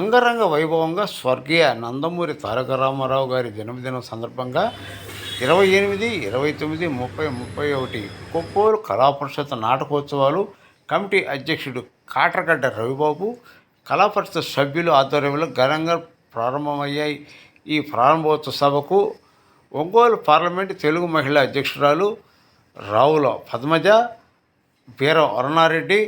అంగరంగ వైభవంగా స్వర్గీయ నందమూరి తారక రామారావు గారి జన్మదినం సందర్భంగా ఇరవై ఎనిమిది ఇరవై తొమ్మిది ముప్పై ముప్పై ఒకటి కొప్పూరు కళాపరిషత్ నాటకోత్సవాలు కమిటీ అధ్యక్షుడు కాటరగడ్డ రవిబాబు కళాపరిషత్ సభ్యులు ఆధ్వర్యంలో ఘనంగా ప్రారంభమయ్యాయి. ఈ ప్రారంభోత్సవ సభకు ఒంగోలు పార్లమెంటు తెలుగు మహిళా అధ్యక్షురాలు రావుల పద్మజ బీరం అరుణారెడ్డి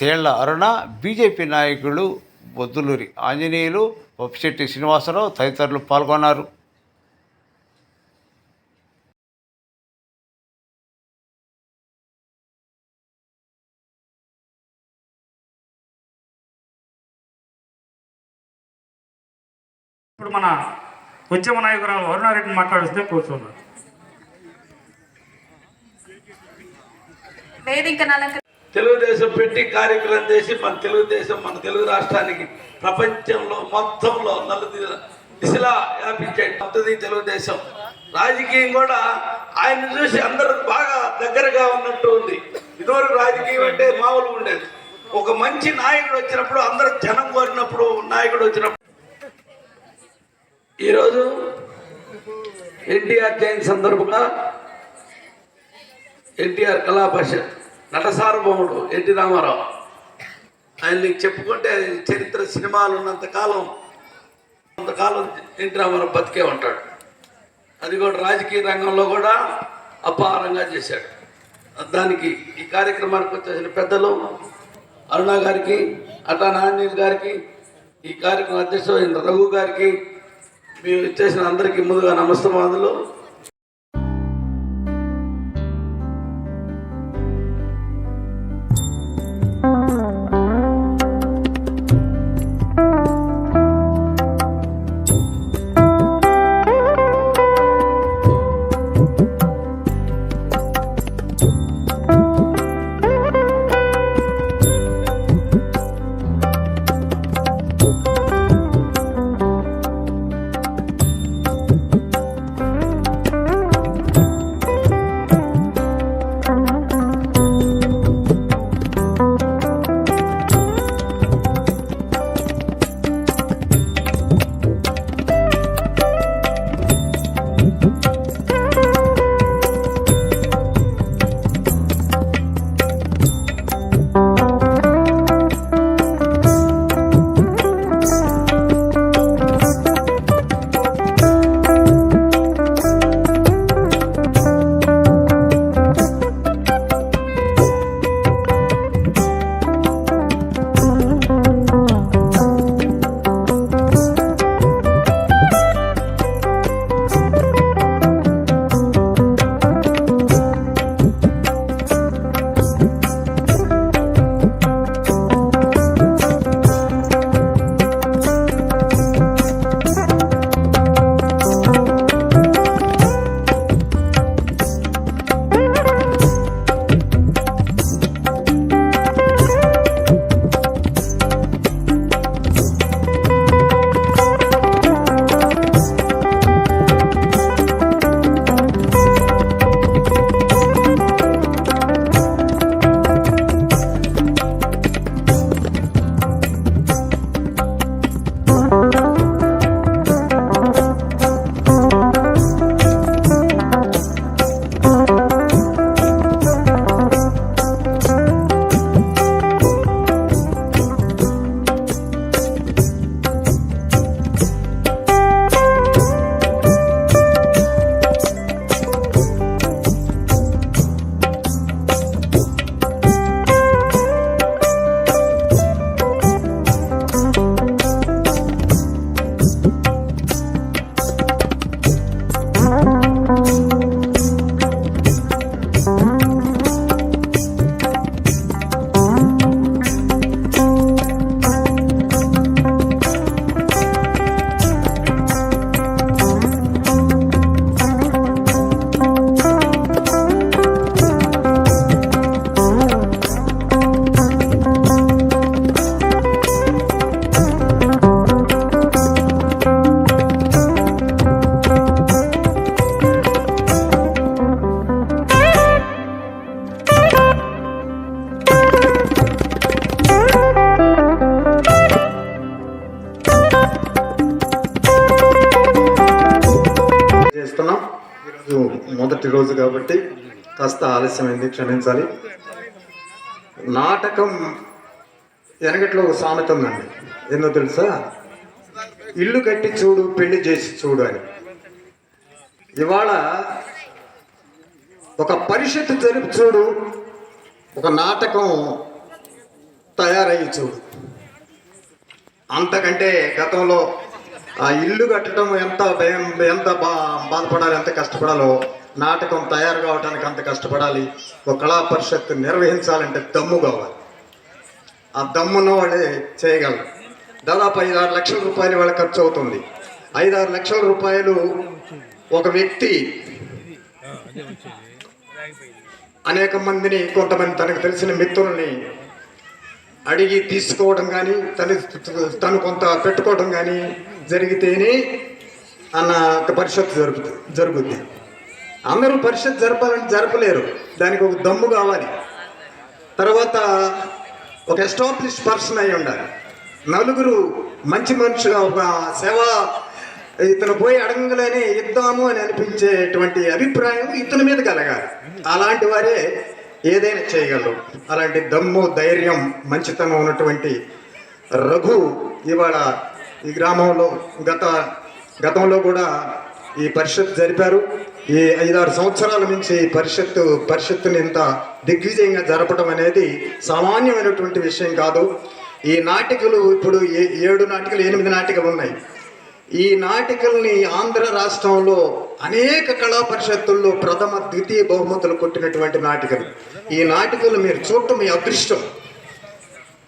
తేళ్ళ అరుణ బీజేపీ నాయకులు బొద్దులూరి. ఆంజనేయులు వప్పిశెట్టి శ్రీనివాసరావు తదితరులు పాల్గొన్నారు. ఇప్పుడు మన ఉద్యమ నాయకురాలు అరుణారెడ్డిని మాట్లాడిస్తే కూర్చున్నారు. వేదిక తెలుగుదేశం పెట్టి కార్యక్రమం చేసి మన తెలుగుదేశం మన తెలుగు రాష్ట్రానికి ప్రపంచంలో మొత్తంలో నలుది దిశలా వ్యాపించాడు మొత్తది తెలుగుదేశం. రాజకీయం కూడా ఆయన చూసి అందరూ బాగా దగ్గరగా ఉన్నట్టు ఉంది. ఇదివరకు రాజకీయం అంటే మామూలుగా ఉండేది. ఒక మంచి నాయకుడు వచ్చినప్పుడు అందరూ జనం కోరినప్పుడు నాయకుడు వచ్చినప్పుడు. ఈరోజు ఎన్టీఆర్ జయంతి సందర్భంగా ఎన్టీఆర్ కళా పరిషత్ నటసార్వభౌముడు ఎన్టీ రామారావు. ఆయన నీకు చెప్పుకుంటే చరిత్ర సినిమాలు ఉన్నంత కాలం అంతకాలం ఎన్టీ రామారావు బతికే ఉంటాడు. అది కూడా రాజకీయ రంగంలో కూడా అపారంగా చేశాడు. దానికి ఈ కార్యక్రమానికి వచ్చేసిన పెద్దలు అరుణ గారికి అటా నాన్నీల్ గారికి ఈ కార్యక్రమం అధ్యక్షుడు రఘు గారికి మేము ఇచ్చేసిన అందరికీ ముందుగా నమస్తమాదులు రోజు కాబట్టి కాస్త ఆలస్యమైంది క్షమించాలి. నాటకం వెనకట్లో ఒక సామెత ఉందండి. ఏందో తెలుసా? ఇల్లు కట్టి చూడు పెళ్ళి చేసి చూడు అని. ఇవాళ ఒక పరిషత్తు జరిపి చూడు ఒక నాటకం తయారయ్యి చూడు. అంతకంటే గతంలో ఆ ఇల్లు కట్టడం ఎంత భయం ఎంత బా బాధపడాలి ఎంత కష్టపడాలో నాటకం తయారు కావడానికి అంత కష్టపడాలి. ఒక కళా పరిషత్ నిర్వహించాలంటే దమ్ము కావాలి. ఆ దమ్మున్న వాళ్ళే చేయగలరు దాదాపు ఐదు ఆరు లక్షల రూపాయలు వాళ్ళ ఖర్చు అవుతుంది. ఐదు ఆరు లక్షల రూపాయలు ఒక వ్యక్తి అనేక మందిని కొంతమంది తనకు తెలిసిన మిత్రుల్ని అడిగి తీసుకోవడం కానీ తను తను కొంత పెట్టుకోవడం కానీ జరిగితేనే అన్న ఒక పరిషత్ జరుగుతుంది జరుగుద్ది. అందరూ పరిషత్ జరపాలని జరపలేరు. దానికి ఒక దమ్ము కావాలి. తర్వాత ఒక ఎస్టాబ్లిష్ పర్సన్ అయి ఉండాలి. నలుగురు మంచి మనుషులు ఒక సేవ ఇతను పోయి అడగలేని ఇద్దాము అని అనిపించేటువంటి అభిప్రాయం ఇతని మీద కలగాలి. అలాంటి వారే ఏదైనా చేయగలరు. అలాంటి దమ్ము ధైర్యం మంచితనం ఉన్నటువంటి రఘు ఇవాళ ఈ గ్రామంలో గత గతంలో కూడా ఈ పరిషత్ జరిపారు. ఈ ఐదారు సంవత్సరాల నుంచి పరిషత్తు పరిషత్తుని ఇంత దిగ్విజయంగా జరపడం అనేది సామాన్యమైనటువంటి విషయం కాదు. ఈ నాటికలు ఇప్పుడు ఏ- ఏడు నాటికలు ఎనిమిది నాటికలు ఉన్నాయి. ఈ నాటికల్ని ఆంధ్ర రాష్ట్రంలో అనేక కళా పరిషత్తుల్లో ప్రథమ ద్వితీయ బహుమతులు కొట్టినటువంటి నాటికలు. ఈ నాటికలు మీరు చూడటం మీ అదృష్టం.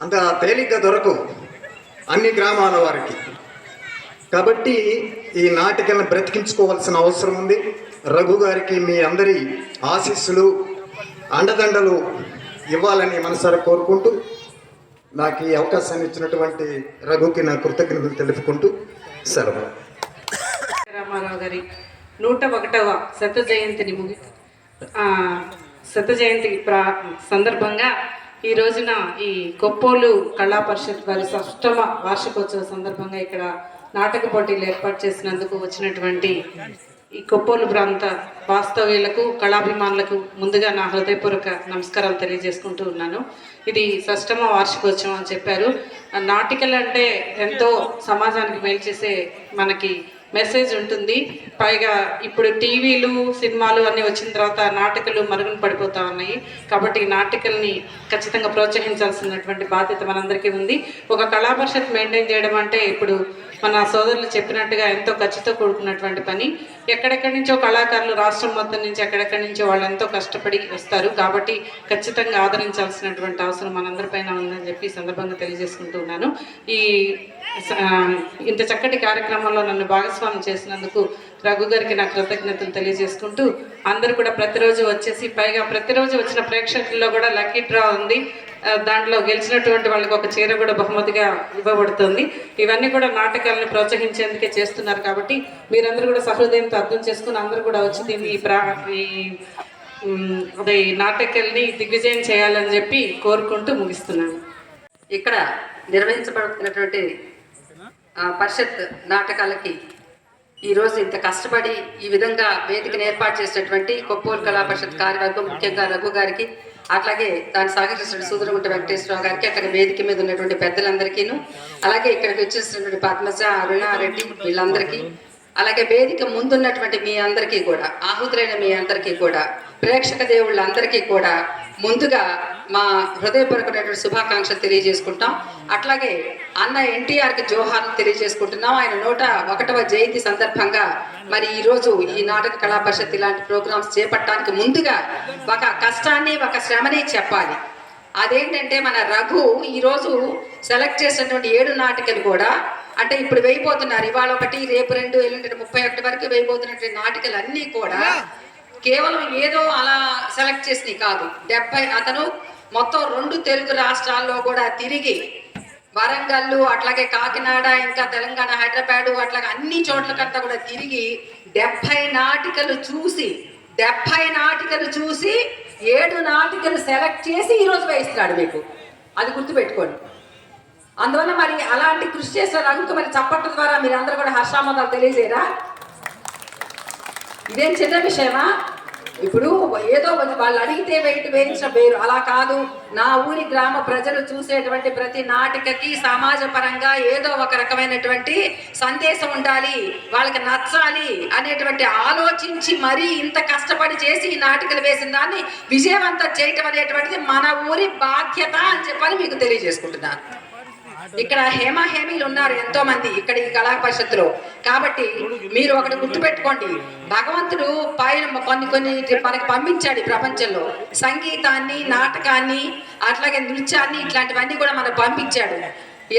అంత తేలిగ్గా దొరకవు అన్ని గ్రామాల వారికి. కాబట్టి ఈ నాటికలను బ్రతికించుకోవాల్సిన అవసరం ఉంది. రఘు గారికి మీ అందరి ఆశీస్సులు అండదండలు ఇవ్వాలని మనసారా కోరుకుంటూ నాకు ఈ అవకాశాన్ని ఇచ్చినటువంటి రఘుకి నా కృతజ్ఞతలు తెలుపుకుంటూ సెలవు. రామారావు గారి నూట ఒకటవ శత జయంతిని ముగి శత జయంతి ప్రా సందర్భంగా ఈ రోజున ఈ కొప్పోలు కళా పరిషత్ వారి అష్టమ వార్షికోత్సవ సందర్భంగా ఇక్కడ నాటక పోటీలు ఏర్పాటు చేసినందుకు వచ్చినటువంటి ఈ కొప్పోలు ప్రాంత వాస్తవ్యులకు కళాభిమానులకు ముందుగా నా హృదయపూర్వక నమస్కారాలు తెలియజేసుకుంటూ ఉన్నాను. ఇది షష్టమ వార్షికోత్సవం అని చెప్పారు. నాటికలు అంటే ఎంతో సమాజానికి మేలు చేసే మనకి మెసేజ్ ఉంటుంది. పైగా ఇప్పుడు టీవీలు సినిమాలు అన్నీ వచ్చిన తర్వాత నాటకాలు మరుగున పడిపోతూ ఉన్నాయి. కాబట్టి నాటకల్ని ఖచ్చితంగా ప్రోత్సహించాల్సినటువంటి బాధ్యత మనందరికీ ఉంది. ఒక కళా పరిషత్ మెయింటైన్ చేయడం అంటే ఇప్పుడు మన సోదరులు చెప్పినట్టుగా ఎంతో ఖర్చుతో కూడుకున్నటువంటి పని. ఎక్కడెక్కడి నుంచో కళాకారులు రాష్ట్రం మొత్తం నుంచి ఎక్కడెక్కడి నుంచో వాళ్ళు ఎంతో కష్టపడి వస్తారు. కాబట్టి ఖచ్చితంగా ఆదరించాల్సినటువంటి అవసరం మనందరిపైన ఉందని చెప్పి సందర్భంగా తెలియజేసుకుంటూ ఉన్నాను. ఈ స- ఇంత చక్కటి కార్యక్రమంలో నన్ను భాగస్వామి చేసినందుకు రఘు గారికి నా కృతజ్ఞతలు తెలియజేసుకుంటూ అందరూ కూడా ప్రతిరోజు వచ్చేసి పైగా ప్రతిరోజు వచ్చిన ప్రేక్షకుల్లో కూడా లక్కీ డ్రా ఉంది. దాంట్లో గెలిచినటువంటి వాళ్ళకి ఒక చీర కూడా బహుమతిగా ఇవ్వబడుతుంది. ఇవన్నీ కూడా నాటకాలను ప్రోత్సహించేందుకే చేస్తున్నారు కాబట్టి మీరందరూ కూడా సహృదయంతో అర్థం చేసుకుని అందరూ కూడా వచ్చి దీన్ని ఈ ప్రా ఈ అదే ఈ నాటకాల్ని దిగ్విజయం చేయాలని చెప్పి కోరుకుంటూ ముగిస్తున్నాను. ఇక్కడ నిర్వహించబడుతున్నటువంటి పరిషత్ నాటకాలకి ఈరోజు ఇంత కష్టపడి ఈ విధంగా వేదికను ఏర్పాటు చేసినటువంటి కొప్పోలు కళా పరిషత్ కార్యవర్గం ముఖ్యంగా రఘు గారికి అట్లాగే దాని సహకరిస్తున్న సూదరగుంట వెంకటేశ్వరరావు గారికి అట్లాగే వేదిక మీద ఉన్నటువంటి పెద్దలందరికీను అలాగే ఇక్కడికి వచ్చేసినటువంటి పద్మజ అరుణారెడ్డి వీళ్ళందరికీ అలాగే వేదిక ముందున్నటువంటి మీ అందరికీ కూడా ఆహుతులైన మీ అందరికీ కూడా ప్రేక్షక దేవుళ్ళందరికీ కూడా ముందుగా మా హృదయపూర్వకమైన శుభాకాంక్షలు తెలియజేసుకుంటాం. అట్లాగే అన్న ఎన్టీఆర్కి జోహార్ తెలియజేసుకుంటున్నాం. ఆయన నూట ఒకటవ జయంతి సందర్భంగా మరి ఈరోజు ఈ నాటక కళా పరిషత్ ఇలాంటి ప్రోగ్రామ్స్ చేపట్టడానికి ముందుగా ఒక కష్టాన్ని ఒక శ్రమని చెప్పాలి. అదేంటంటే మన రఘు ఈరోజు సెలెక్ట్ చేసినటువంటి ఏడు నాటికలు కూడా అంటే ఇప్పుడు వేయిపోతున్నారు. ఇవాళ ఒకటి రేపు రెండు ఎల్లుండి ముప్పై ఒకటి వరకు వేయబోతున్నటువంటి నాటికలు అన్నీ కూడా కేవలం ఏదో అలా సెలెక్ట్ చేసినవి కాదు. డెబ్బై అతను మొత్తం రెండు తెలుగు రాష్ట్రాల్లో కూడా తిరిగి వరంగల్ అట్లాగే కాకినాడ ఇంకా తెలంగాణ హైదరాబాద్ అట్లాగే అన్ని చోట్లకంతా కూడా తిరిగి డెబ్బై నాటికలు చూసి డెబ్బై నాటికలు చూసి ఏడు నాటికలు సెలెక్ట్ చేసి ఈరోజు వేయిస్తున్నాడు మీకు. అది గుర్తుపెట్టుకోండి. అందువల్ల మరి అలాంటి కృషి చేసిన రంగుకు మరి చప్పట్ల ద్వారా మీరు అందరూ కూడా హర్షామోదాలు తెలియజేయరా? ఇదేం చిన్న విషయమా? ఇప్పుడు ఏదో కొంచెం వాళ్ళు అడిగితే వెయిట్ వేయించడం వేరు. అలా కాదు. నా ఊరి గ్రామ ప్రజలు చూసేటువంటి ప్రతి నాటికకి సమాజ పరంగా ఏదో ఒక రకమైనటువంటి సందేశం ఉండాలి. వాళ్ళకి నచ్చాలి అనేటువంటి ఆలోచించి మరీ ఇంత కష్టపడి చేసి ఈ నాటికలు వేసిన దాన్ని విజయవంతం చేయటం అనేటువంటిది మన ఊరి బాధ్యత అని చెప్పని మీకు తెలియజేసుకుంటున్నాను. ఇక్కడ హేమ హేమీలు ఉన్నారు ఎంతో మంది ఇక్కడ ఈ కళా పరిషత్తులో కాబట్టి మీరు ఒకటి గుర్తుపెట్టుకోండి. భగవంతుడు పైన కొన్ని కొన్ని మనకి పంపించాడు ప్రపంచంలో. సంగీతాన్ని నాటకాన్ని అట్లాగే నృత్యాన్ని ఇట్లాంటివన్నీ కూడా మనకు పంపించాడు.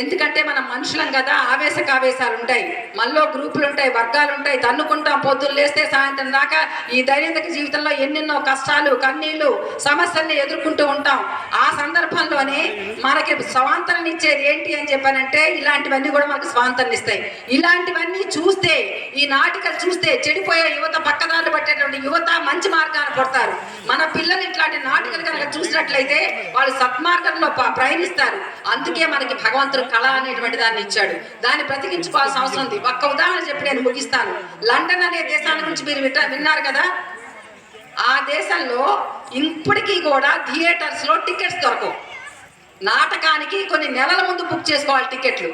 ఎందుకంటే మనం మనుషులం కదా ఆవేశకావేశాలు ఉంటాయి మనలో గ్రూపులు ఉంటాయి వర్గాలు ఉంటాయి తన్నుకుంటాం పొద్దున్న లేస్తే సాయంత్రం దాకా ఈ దైనందిక జీవితంలో ఎన్నెన్నో కష్టాలు కన్నీళ్ళు సమస్యల్ని ఎదుర్కొంటూ ఉంటాం. ఆ సందర్భంలోనే మనకి స్వాంతనం ఇచ్చేది ఏంటి అని చెప్పానంటే ఇలాంటివన్నీ కూడా మనకు స్వాంతనం ఇస్తాయి. ఇలాంటివన్నీ చూస్తే ఈ నాటికలు చూస్తే చెడిపోయే యువత పక్కదారులు పట్టేటువంటి యువత మంచి మార్గాన్ని పడతారు మన పిల్లలు ఇట్లాంటి నాటికలు కనుక చూసినట్లయితే వాళ్ళు సత్మార్గంలో ప్రయాణిస్తారు. అందుకే మనకి భగవంతుడు కళ అనేటువంటి దాన్ని ఇచ్చాడు. దాన్ని బ్రతికించుకోవాల్సిన అవసరం ఉంది. ఒక్క ఉదాహరణ చెప్పి నేను ముగిస్తాను. లండన్ అనే దేశాన్ని గురించి మీరు విన్నారు కదా? ఆ దేశంలో ఇప్పటికీ కూడా థియేటర్స్లో టికెట్స్ దొరకవు. నాటకానికి కొన్ని నెలల ముందు బుక్ చేసుకోవాలి టికెట్లు.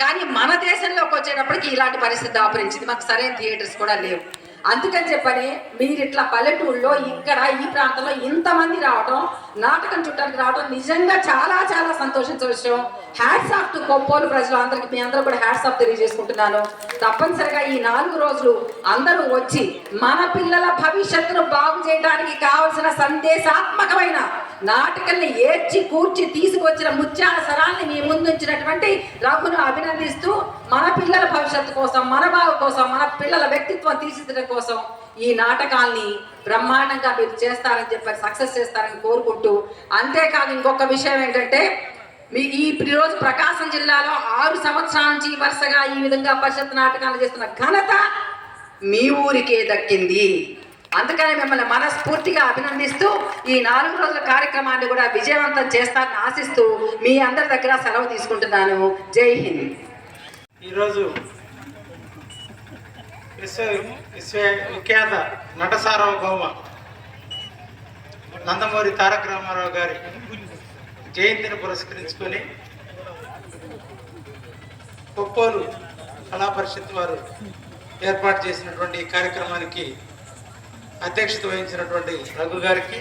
కానీ మన దేశంలోకి వచ్చేటప్పటికి ఇలాంటి పరిస్థితి దాపరించింది. మాకు సరైన థియేటర్స్ కూడా లేవు. అందుకని చెప్పని మీరు ఇట్లా పల్లెటూళ్ళలో ఇక్కడ ఈ ప్రాంతంలో ఇంతమంది రావడం నాటకం చుట్టానికి రావడం నిజంగా చాలా చాలా సంతోషించే విషయం. హ్యాట్స్ ఆఫ్ టు కొప్పోలు ప్రజలు. అందరికి మీ అందరూ కూడా హ్యాట్స్ ఆఫ్ తెలియజేసుకుంటున్నాను. తప్పనిసరిగా ఈ నాలుగు రోజులు అందరూ వచ్చి మన పిల్లల భవిష్యత్తును బాగు చేయడానికి కావలసిన సందేశాత్మకమైన నాటకల్ని ఏడ్చి కూర్చి తీసుకొచ్చిన ముత్యాల సరాల్ని మీ ముందుంచినటువంటి రఘును అభినందిస్తూ మన పిల్లల భవిష్యత్తు కోసం మన బాగు కోసం మన పిల్లల వ్యక్తిత్వం తీర్చిదిద్దడం కోసం ఈ నాటకాల్ని బ్రహ్మాండంగా మీరు చేస్తారని చెప్పి సక్సెస్ చేస్తారని కోరుకుంటూ అంతేకాదు ఇంకొక విషయం ఏంటంటే మీ ఈ ఈరోజు ప్రకాశం జిల్లాలో ఆరు సంవత్సరాల నుంచి వరుసగా ఈ విధంగా పరిషత్ నాటకాలు చేస్తున్న ఘనత మీ ఊరికే దక్కింది. అందుకని మిమ్మల్ని మనస్ఫూర్తిగా అభినందిస్తూ ఈ నాలుగు రోజుల కార్యక్రమాన్ని కూడా విజయవంతం చేస్తారని ఆశిస్తూ మీ అందరి దగ్గర సెలవు తీసుకుంటున్నాను. జై హింద్. ఈరోజు విశ్వ విశ్వ విఖ్యాత నట సార్వభౌమ నందమూరి తారక రామారావు గారి జయంతిని పురస్కరించుకొని కొప్పోలు కళా పరిషత్ వారు ఏర్పాటు చేసినటువంటి ఈ కార్యక్రమానికి అధ్యక్షత వహించినటువంటి రఘు గారికి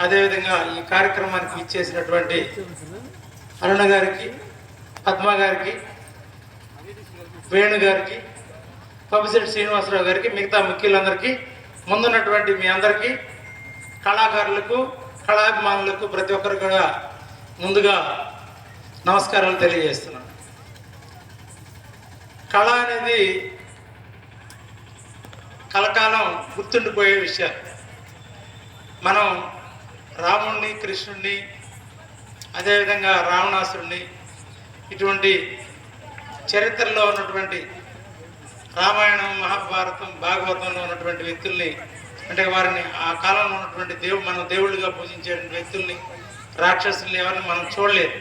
అదేవిధంగా ఈ కార్యక్రమానికి ఇచ్చేసినటువంటి అరుణ గారికి పద్మ గారికి వేణు గారికి పబ్బిశెట్టి శ్రీనివాసరావు గారికి మిగతా ముఖ్యులందరికీ ముందున్నటువంటి మీ అందరికీ కళాకారులకు కళాభిమానులకు ప్రతి ఒక్కరు కూడా ముందుగా నమస్కారాలు తెలియజేస్తున్నాను. కళ అనేది కలకాలం గుర్తుండిపోయే విషయం. మనం రాముణ్ణి కృష్ణుణ్ణి అదేవిధంగా రావణాసురుణ్ణి ఇటువంటి చరిత్రలో ఉన్నటువంటి రామాయణం మహాభారతం భాగవతంలో ఉన్నటువంటి వ్యక్తుల్ని అంటే వారిని ఆ కాలంలో ఉన్నటువంటి దేవు మనం దేవుళ్ళుగా పూజించే వ్యక్తుల్ని రాక్షసుల్ని ఎవరిని మనం చూడలేదు.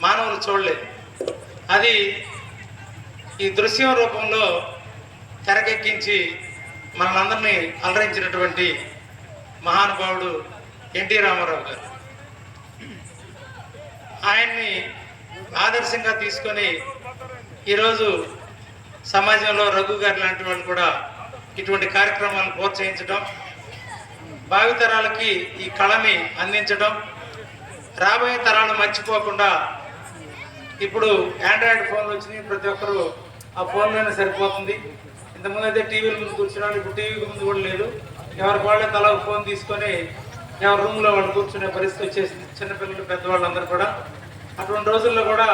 మానవులు చూడలేదు. అది ఈ దృశ్యం రూపంలో తెరకెక్కించి మనందరినీ అలరించినటువంటి మహానుభావుడు ఎన్టీ రామారావు గారు. ఆయన్ని ఆదర్శంగా తీసుకొని ఈరోజు సమాజంలో రఘు గారు లాంటి వాళ్ళు కూడా ఇటువంటి కార్యక్రమాలను ప్రోత్సహించడం భావితరాలకి ఈ కళని అందించడం రాబోయే తరాలు మర్చిపోకుండా ఇప్పుడు ఆండ్రాయిడ్ ఫోన్లు వచ్చినాయి. ప్రతి ఒక్కరు ఆ ఫోన్లోనే సరిపోతుంది. ఇంతకుముందు అయితే టీవీల ముందు కూర్చున్నాడు ఇప్పుడు టీవీ ముందు కూడా లేదు. ఎవరికి వాళ్ళే తల ఫోన్ తీసుకొని ఎవరి రూమ్లో వాళ్ళు కూర్చునే పరిస్థితి వచ్చేసింది. చిన్నపిల్లలు పెద్దవాళ్ళందరూ కూడా. అటువంటి రోజుల్లో కూడా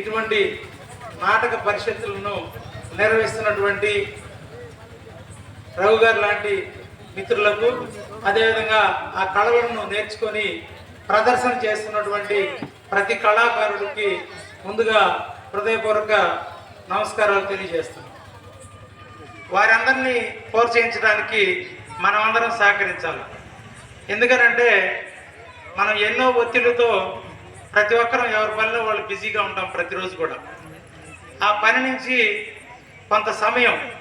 ఇటువంటి నాటక పరిషత్తులను నిర్వహిస్తున్నటువంటి రఘు గారు లాంటి మిత్రులకు అదేవిధంగా ఆ కళలను నేర్చుకొని ప్రదర్శన చేస్తున్నటువంటి ప్రతి కళాకారుడికి ముందుగా హృదయపూర్వక నమస్కారాలు తెలియజేస్తున్నాం. వారందరినీ ప్రోత్సహించడానికి మనమందరం సహకరించాలి. ఎందుకనంటే మనం ఎన్నో ఒత్తిడితో ప్రతి ఒక్కరం ఎవరి పనిలో వాళ్ళు బిజీగా ఉంటాం ప్రతిరోజు కూడా. ఆ పని నుంచి కొంత సమయం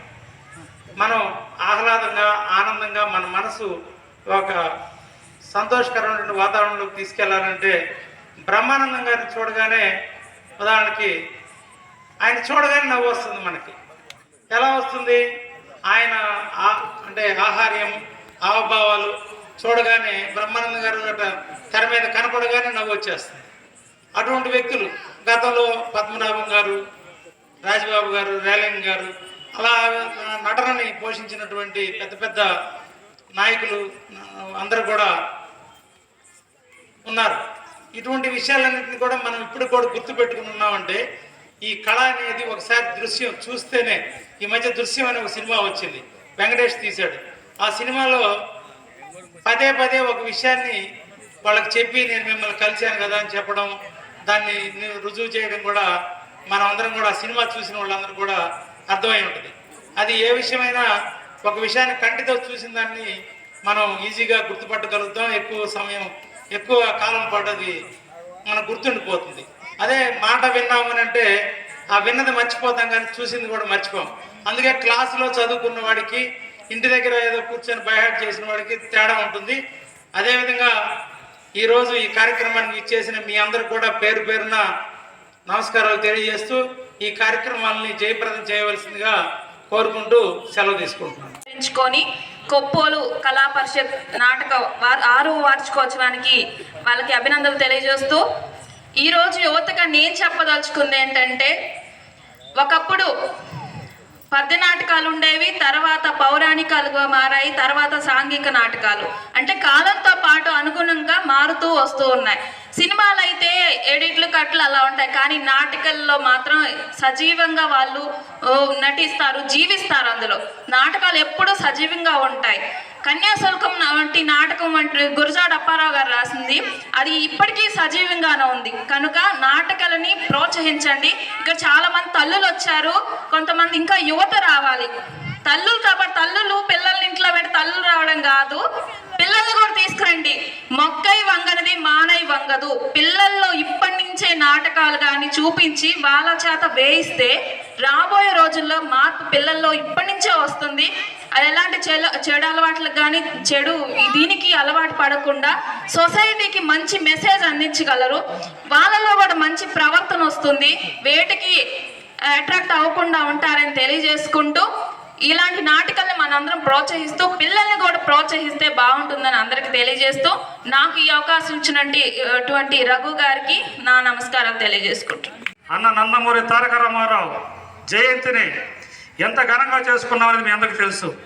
మనం ఆహ్లాదంగా ఆనందంగా మన మనసు ఒక సంతోషకరమైన వాతావరణంలోకి తీసుకెళ్ళాలంటే బ్రహ్మానందం గారిని చూడగానే ఉదాహరణకి ఆయన చూడగానే నవ్వు వస్తుంది మనకి. ఎలా వస్తుంది? ఆయన అంటే ఆహార్యం హావభావాలు చూడగానే బ్రహ్మానంద గారు గట్రా తెర మీద కనపడగానే నవ్వు వచ్చేస్తుంది. అటువంటి వ్యక్తులు గతంలో పద్మనాభం గారు రాజబాబు గారు రేలంగ్ గారు అలా నటనని పోషించినటువంటి పెద్ద పెద్ద నాయకులు అందరూ కూడా ఉన్నారు. ఇటువంటి విషయాలన్నింటినీ కూడా మనం ఇప్పుడు కూడా గుర్తుపెట్టుకుని ఉన్నామంటే ఈ కళ అనేది ఒకసారి దృశ్యం చూస్తేనే ఈ మధ్య దృశ్యం అనే ఒక సినిమా వచ్చింది వెంకటేష్ తీశాడు. ఆ సినిమాలో పదే పదే ఒక విషయాన్ని వాళ్ళకి చెప్పి నేను మిమ్మల్ని కలిశాను కదా అని చెప్పడం దాన్ని రుజువు చేయడం కూడా మనం అందరం కూడా సినిమా చూసిన వాళ్ళందరూ కూడా అర్థమై ఉంటుంది. అది ఏ విషయమైనా ఒక విషయాన్ని కంటితో చూసిన దాన్ని మనం ఈజీగా గుర్తుపట్టగలుగుతాం. ఎక్కువ సమయం ఎక్కువ కాలం పడ్డది మనకు గుర్తుండిపోతుంది. అదే మాట విన్నామని అంటే ఆ విన్నది మర్చిపోతాం కానీ చూసింది కూడా మర్చిపోం. అందుకే క్లాసులో చదువుకున్న వాడికి ఇంటి దగ్గర ఏదో కూర్చొని బైహాట్ చేసిన వాడికి తేడా ఉంటుంది. అదేవిధంగా ఈరోజు ఈ కార్యక్రమానికి ఇచ్చేసిన మీ అందరు కూడా పేరు పేరున నమస్కారాలు తెలియజేస్తూ ఈ కార్యక్రమాలని జయప్రదం చేయవలసిందిగా కోరుకుంటూ సెలవు తీసుకుంటున్నాను. ఎంచుకొని కొప్పోలు కళా పరిషత్ నాటక వార్ ఆరు వార్షికోత్సవానికి వాళ్ళకి అభినందనలు తెలియజేస్తూ ఈరోజు యువతగా నేను చెప్పదలుచుకుంది ఏంటంటే ఒకప్పుడు పద్య నాటకాలు ఉండేవి తర్వాత పౌరాణికాలుగా మారాయి తర్వాత సాంఘిక నాటకాలు. అంటే కాలంతో పాటు అనుగుణంగా మారుతూ వస్తూ ఉన్నాయి. సినిమాలు అయితే ఎడిట్లు కట్లు అలా ఉంటాయి. కానీ నాటకాల్లో మాత్రం సజీవంగా వాళ్ళు నటిస్తారు జీవిస్తారు అందులో. నాటకాలు ఎప్పుడూ సజీవంగా ఉంటాయి. కన్యాశుల్కం వంటి నాటకం వంటి గురజాడ అప్పారావు గారు రాసింది. అది ఇప్పటికీ సజీవంగానే ఉంది. కనుక నాటకాలని ప్రోత్సహించండి. ఇక్కడ చాలా మంది తల్లులు వచ్చారు. కొంతమంది ఇంకా యువత రావాలి. తల్లులు కాబట్టి తల్లులు పిల్లల్ని ఇంట్లో పెట్టి తల్లులు రావడం కాదు. పిల్లల్ని కూడా తీసుకురండి. మొక్కై వంగనది మానై వంగదు. పిల్లల్లో ఇప్పటి నుంచే నాటకాలు కానీ చూపించి వాళ్ళ చేత వేయిస్తే రాబోయే రోజుల్లో మార్పు పిల్లల్లో ఇప్పటి నుంచే వస్తుంది. అది ఎలాంటి చెడు చెడు అలవాట్లకు కానీ చెడు దీనికి అలవాటు పడకుండా సొసైటీకి మంచి మెసేజ్ అందించగలరు. వాళ్ళలో కూడా మంచి ప్రవర్తన వస్తుంది. వేటికి అట్రాక్ట్ అవ్వకుండా ఉంటారని తెలియజేసుకుంటూ ఇలాంటి నాటకాలను మనందరం ప్రోత్సహిస్తూ పిల్లల్ని కూడా ప్రోత్సహిస్తే బాగుంటుందని అందరికీ తెలియజేస్తూ నాకు ఈ అవకాశం ఇచ్చినటువంటి రఘు గారికి నా నమస్కారాలు తెలియజేసుకుంటున్నాను. అన్న నందమూరి తారక రామారావు జయంతిని ఎంత ఘనంగా చేసుకున్నామని మీ అందరికీ తెలుసు.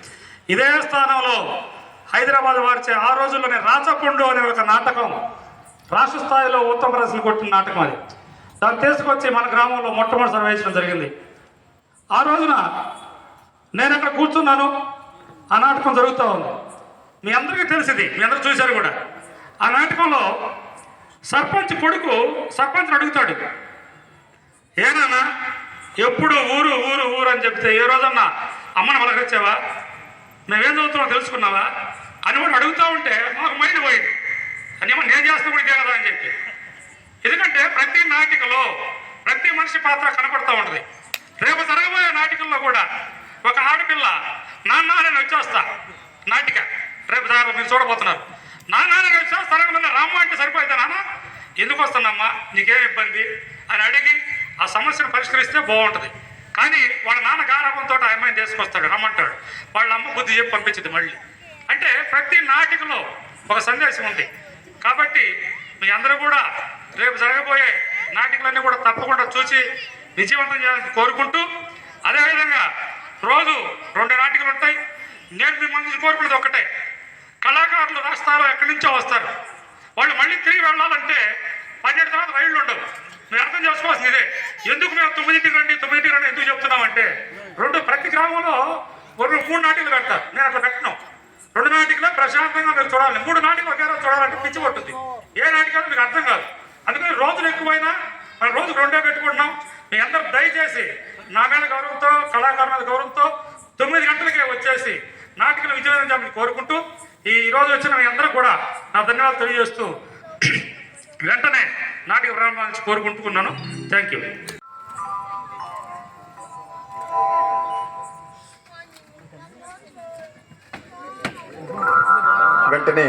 ఇదే స్థానంలో హైదరాబాద్ వారిచే ఆ రోజుల్లోనే రాచపుండు అనే ఒక నాటకం రాష్ట్ర స్థాయిలో ఉత్తమ ప్రదర్శనలు కొట్టిన నాటకం అది. దాన్ని తీసుకొచ్చి మన గ్రామంలో మొట్టమొదటిసారి వేయడం జరిగింది. ఆ రోజున నేను అక్కడ కూర్చున్నాను. ఆ నాటకం జరుగుతూ ఉంది. మీ అందరికీ తెలిసింది మీ అందరూ చూశారు కూడా. ఆ నాటకంలో సర్పంచ్ కొడుకు సర్పంచ్ని అడుగుతాడు. ఏనానా ఎప్పుడు ఊరు ఊరు ఊరు అని చెప్తే ఏ రోజన్నా అమ్మను పలకరించావా మేమేం చదువుతున్నావు తెలుసుకున్నావా? అని కూడా అడుగుతూ ఉంటే మాకు మైండ్ పోయింది. అని ఏమో నేను చేస్తున్న కూడా ఇదే కదా అని చెప్పి. ఎందుకంటే ప్రతి నాటికలో ప్రతి మనిషి పాత్ర కనపడుతూ ఉంటుంది. రేపు జరగబోయే నాటికల్లో కూడా ఒక ఆడపిల్ల నాన్న నేను వచ్చేస్తా. నాటిక రేపు జాగ్రత్త మీరు చూడబోతున్నారు. నాన్న నేను వచ్చేస్తా అడగమన్నా రామ్మ అంటే సరిపోతా నాన్న? ఎందుకు వస్తానమ్మా నీకేం ఇబ్బంది? అని అడిగి ఆ సమస్యను పరిష్కరిస్తే బాగుంటుంది. కానీ వాళ్ళ నాన్న గారాబంతో ఆ అమ్మాయిని తీసుకొస్తాడు రమ్మంటాడు. వాళ్ళ అమ్మ బుద్ధి చెప్పి పంపించింది మళ్ళీ. అంటే ప్రతి నాటికలో ఒక సందేశం ఉంది. కాబట్టి మీ అందరూ కూడా రేపు జరగబోయే నాటికలన్నీ కూడా తప్పకుండా చూసి విజయవంతం చేయాలని కోరుకుంటూ అదేవిధంగా రోజు రెండు నాటికలు ఉంటాయి. నేను మిమ్మల్ని కోరుకునేది ఒకటే కళాకారులు రాష్ట్రాలు ఎక్కడి నుంచో వస్తారు. వాళ్ళు మళ్ళీ తిరిగి వెళ్ళాలంటే పదిహేడు తర్వాత రైళ్ళు ఉండవు. మేము అర్థం చేసుకోవాల్సింది ఇదే. ఎందుకు మేము తొమ్మిదింటికి రండి తొమ్మిదింటికి రండి ఎందుకు చెప్తున్నామంటే రెండు ప్రతి గ్రామంలో రెండు మూడు నాటికలు పెడతారు నేను అట్లా పెట్టను. రెండు నాటికలు ప్రశాంతంగా మీరు చూడాలి. మూడు నాటికలు ఒకేలా చూడాలంటే పిచ్చి పట్టుద్ది. ఏ నాటికలు మీకు అర్థం కాదు. అందుకని రోజులు ఎక్కువైనా మనం రోజు రెండే పెట్టుకుంటున్నాం. మీ అందరూ దయచేసి నా మీద గౌరవంతో కళాకారుల గౌరవంతో తొమ్మిది గంటలకే వచ్చేసి నాటికలు విజయవంతం చేయాలని కోరుకుంటూ ఈ రోజు వచ్చిన మీ అందరూ కూడా నా ధన్యవాదాలు తెలియజేస్తూ వెంటనే నాటి ప్రారంభించి కోరుకుంటున్నాను. థ్యాంక్ యూ వెంటనే.